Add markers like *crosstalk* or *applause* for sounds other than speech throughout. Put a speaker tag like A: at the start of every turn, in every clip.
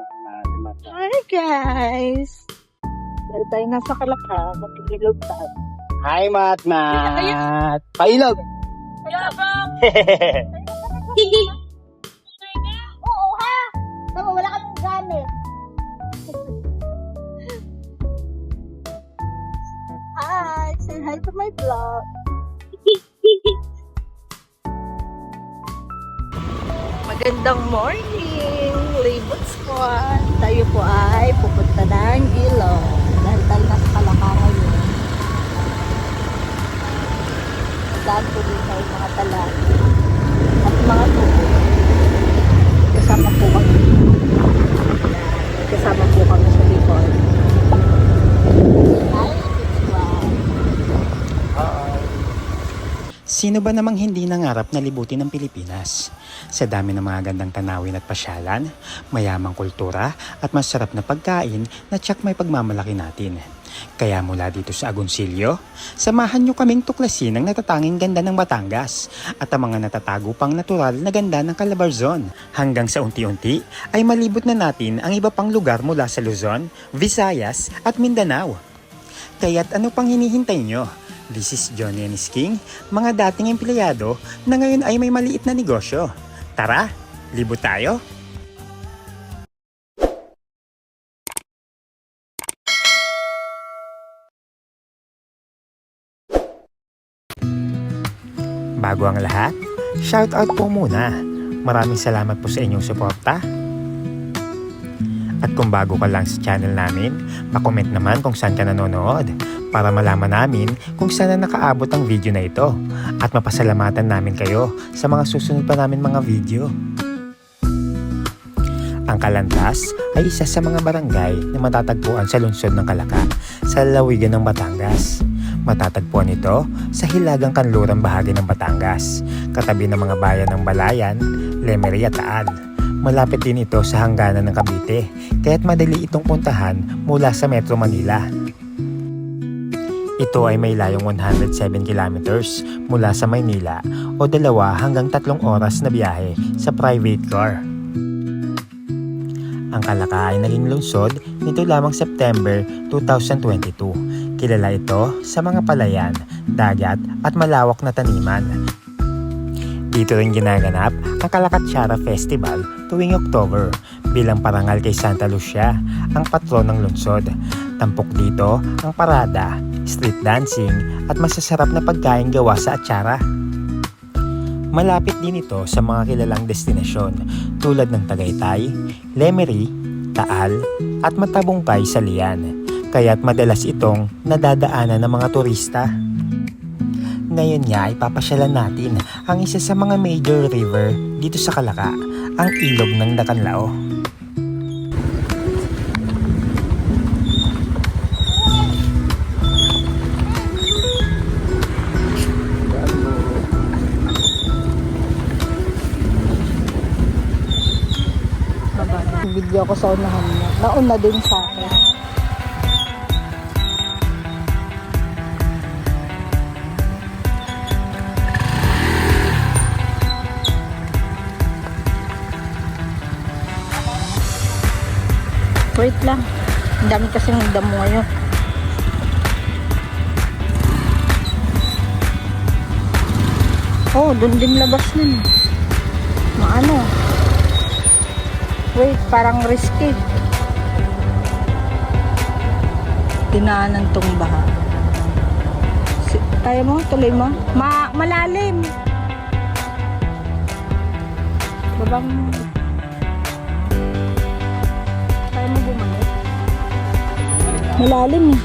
A: Hi guys! Dahil tayo nasa Kalaka, magkikilog tayo.
B: Hi, Mat Mat! Pailog!
A: Oo ha! Tama, wala kaming gamit. hi! Say hi to my vlog. Magandang morning, Labor Squad. Tayo po ay pupunta ng Ilog. Dahil tayo nasa Kalaka ngayon. Saan po din tayo mga talag at mga tubo. Kasama po kami. Kasama po kami sa likod. Hi, Labor Squad.
C: Sino ba namang hindi nangarap na libutin ng Pilipinas? Sa dami ng mga gandang tanawin at pasyalan, mayamang kultura at masarap na pagkain na tsak may pagmamalaki natin. Kaya mula dito sa Agoncillo, samahan nyo kaming tuklasin ang natatanging ganda ng Batangas at ang mga natatago pang natural na ganda ng Calabarzon. Hanggang sa unti-unti ay malibot na natin ang iba pang lugar mula sa Luzon, Visayas at Mindanao. Kaya't ano pang hinihintay nyo? This is Johnny and King, mga dating empleyado na ngayon ay may maliit na negosyo. Tara, libo tayo! Bago ang lahat, shoutout po muna. Maraming salamat po sa inyong suporta. At kung bago ka lang sa channel namin, pakomment naman kung saan ka nanonood para malaman namin kung saan na nakaabot ang video na ito at mapasalamatan namin kayo sa mga susunod pa namin mga video. Ang Kalantas ay isa sa mga barangay na matatagpuan sa lungsod ng Kalaka sa lalawigan ng Batangas. Matatagpuan ito sa hilagang kanlurang bahagi ng Batangas, katabi ng mga bayan ng Balayan, Lemery at Taal. Malapit din ito sa hangganan ng Cavite, kaya't madali itong puntahan mula sa Metro Manila. Ito ay may layong 107 kilometers mula sa Maynila o dalawa hanggang tatlong oras na biyahe sa private car. Ang Kalaka ay naging lungsod nito lamang September 2022. Kilala ito sa mga palayan, dagat at malawak na taniman. Dito rin ginaganap ang Kalakatsara Festival tuwing October bilang parangal kay Santa Lucia, ang patron ng lungsod. Tampok dito ang parada, street dancing at masasarap na pagkain gawa sa atsara. Malapit din ito sa mga kilalang destinasyon tulad ng Tagaytay, Lemery, Taal at Matabungkay sa Lian. Kaya't madalas itong nadadaanan ng mga turista. Ngayon nga ay papasyalan natin ang isa sa mga major river dito sa Kalaka, ang ilog ng Dacanlao.
A: Video ko sa unahan mo. Nauna din sa Wait lang. Ang dami kasing damo ngayon. Oh, dun din labas nun. Maano? Wait, parang risky. Dinaanan tong baha. Si, kaya mo? Tuloy mo? Ma malalim. Babang... Malalim eh.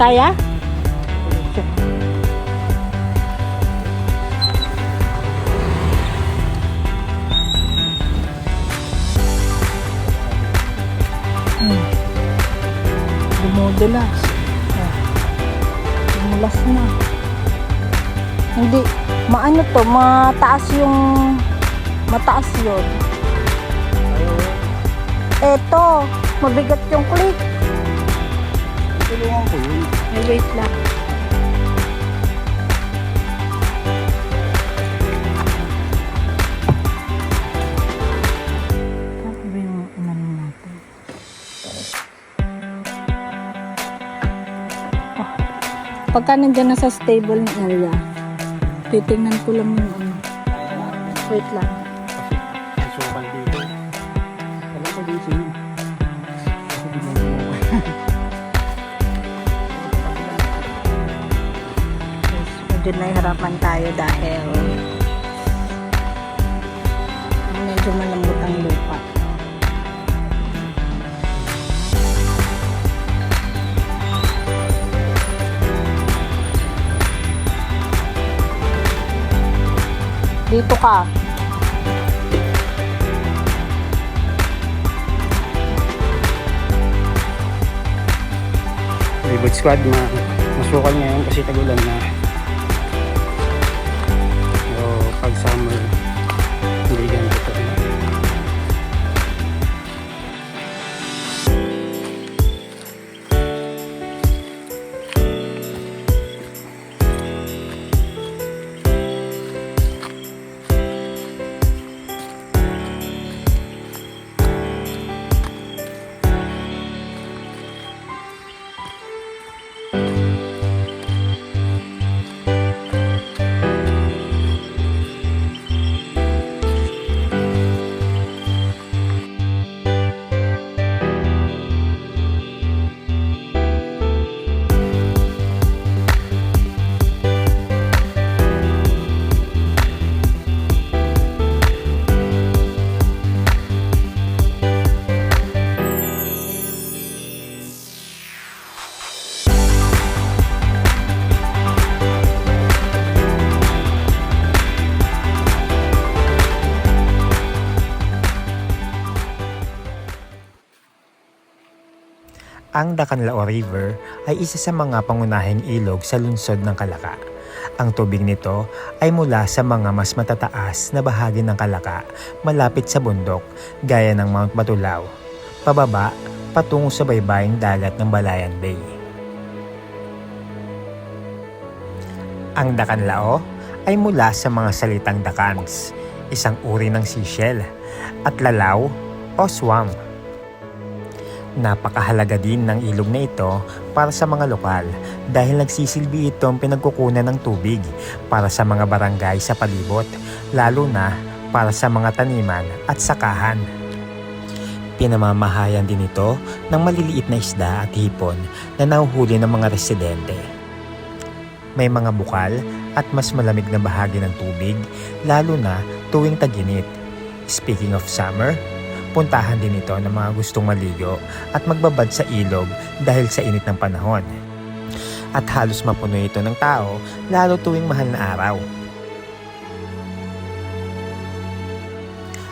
A: Kaya? Hmm. Dumudulas. Dumulas na. Hindi. Maano to? Mataas yung... Mataas yun. Eto. Mabigat yung click.
B: Tulungan ko yun.
A: Ay, wait lang. Oh. Pagka nandiyan na sa stable na area, titingnan ko lang yung ano. Wait lang. Medyo nahihirapan tayo dahil medyo malambot ang lupa. Dito ka.
B: Libot squad, ma masukal ngayon kasi tagulan na. So,
C: Ang Dacanlao River ay isa sa mga pangunahing ilog sa lungsod ng Kalaka. Ang tubig nito ay mula sa mga mas matataas na bahagi ng Kalaka malapit sa bundok gaya ng Mount Batulao, pababa patungo sa baybaying dagat ng Balayan Bay. Ang Dacanlao ay mula sa mga salitang Dakans, isang uri ng seashell, at lalaw o swamp. Napakahalaga din ng ilog na ito para sa mga lokal dahil nagsisilbi itong pinagkukunan ng tubig para sa mga barangay sa palibot, lalo na para sa mga taniman at sakahan. Pinamamahayan din ito ng maliliit na isda at hipon na nahuhuli ng mga residente. May mga bukal at mas malamig na bahagi ng tubig, lalo na tuwing taginit. Speaking of summer, puntahan din ito ng mga gustong maligo at magbabad sa ilog dahil sa init ng panahon. At halos mapuno ito ng tao lalo tuwing mahal na araw.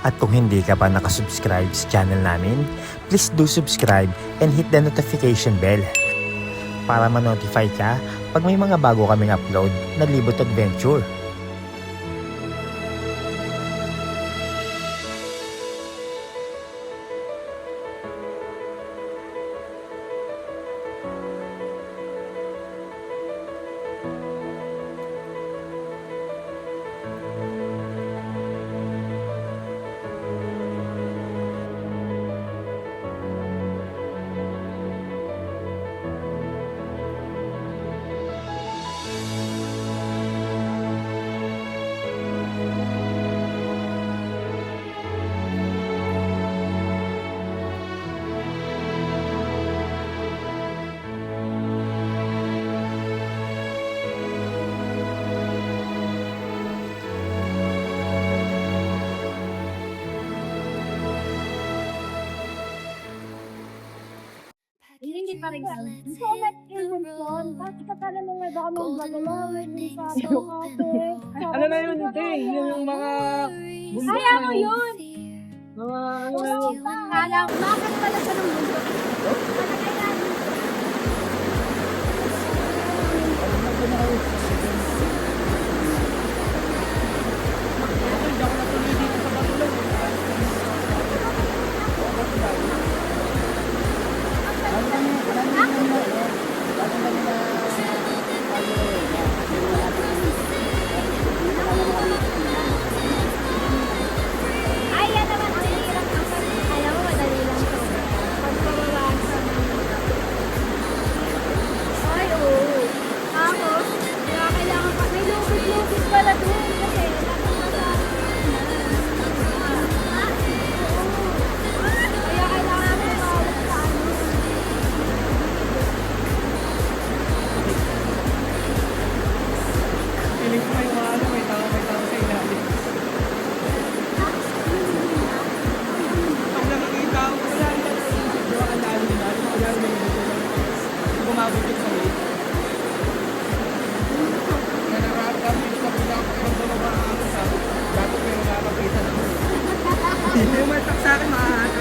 C: At kung hindi ka pa nakasubscribe sa channel namin, please do subscribe and hit the notification bell para ma-notify ka pag may mga bago kaming upload na Libot Adventure.
D: Pa rin kami. So, like, yun yun. Bakit ka pala nung may baka mong magalaw, hindi pa ako
E: Ano na yun, te? Yun yung mga... bundok
D: Kaya
E: na
D: mo yun!
E: Mga ano na yun.
D: Kala, bakit pala siya ng mundo? Ay, umabot yung kami. Na nakakamit na po na ako ng dalawa ako sa bago pero nakapitan ako. Hindi mo
A: matak sa.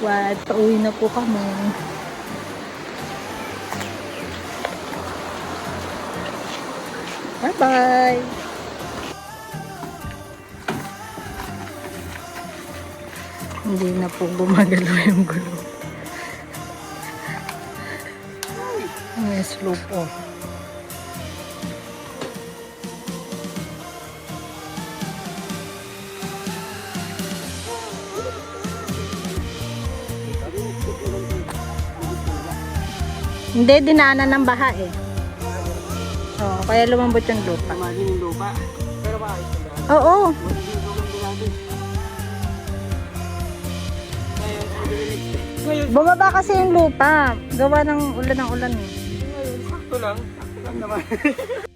A: Squad. Pauwi na po kami. Bye-bye! Hindi na po gumagalaw yung gulo. May slope oh. Hindi, dinaanan ng baha eh. Oo, kaya lumambot yung lupa.
B: Imagine yung lupa. Pero maayos na ba?
A: Oo. Bumaba kasi yung lupa. Gawa ng ulan ng ulan eh.
B: ngayon, sakto lang. Sakto lang naman. *laughs*